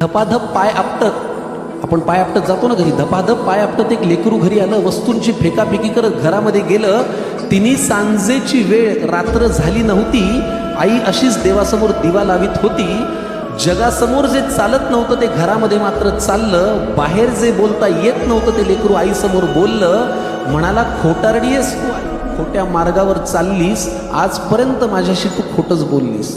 धपाधप पाय आपटत आपण पाय आपटत जातो ना घरी. धपाधप पाय आपटत एक लेकरू घरी आलं वस्तूंची फेकाफेकी करत घरामध्ये गेलं तिने सांजेची वेळ रात्र झाली नव्हती. आई अशीच देवासमोर दिवा लावित होती. जगासमोर जे चालत नव्हतं ते घरामध्ये मात्र चाललं. बाहेर जे बोलता येत नव्हतं ते लेकरू आईसमोर बोललं म्हणाला खोटारडीयेस तू खोट्या मार्गावर चाललीस. आजपर्यंत माझ्याशी तू खोटच बोललीस.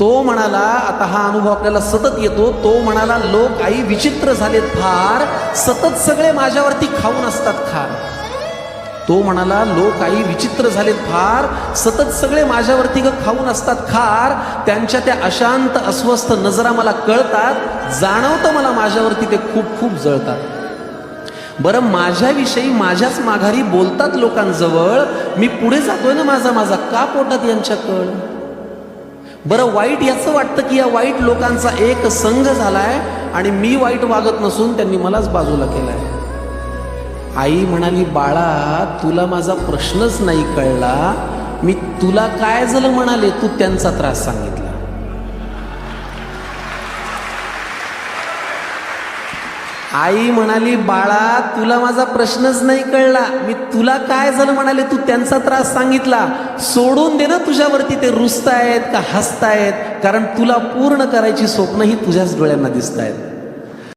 तो म्हणाला आता हा अनुभव आपल्याला सतत येतो. तो म्हणाला लोक आई विचित्र झालेत फार. सतत सगळे माझ्यावरती खाऊन असतात खार. तो म्हणाला लोक आई विचित्र झालेत फार. सतत सगळे माझ्यावरती ग खाऊन असतात खार. त्यांच्या त्या अशांत अस्वस्थ नजरा मला कळतात. जाणवतं मला माझ्यावरती ते खूप खूप जळतात. बरं माझ्याविषयी माझ्याच माघारी बोलतात लोकांजवळ. मी पुढे जातोय ना माझा माझा का पोटात यांच्या कळ बरं वाईट याचं वाटतं की या वाईट लोकांचा एक संघ झालाय आणि मी वाईट वागत नसून त्यांनी मलाच बाजूला केलाय. आई म्हणाली बाळा तुला माझा प्रश्नच नाही कळला. मी तुला काय झालं म्हणाले तू त्यांचा त्रास सांगितला. आई म्हणाली बाळा तुला माझा प्रश्नच नाही कळला. मी तुला काय झालं म्हणाले तू त्यांचा त्रास सांगितला. सोडून दे ना तुझ्यावरती ते रुसतायत का हसतायत? कारण तुला पूर्ण करायची स्वप्न ही तुझ्याच डोळ्यांना दिसतायत. आहेत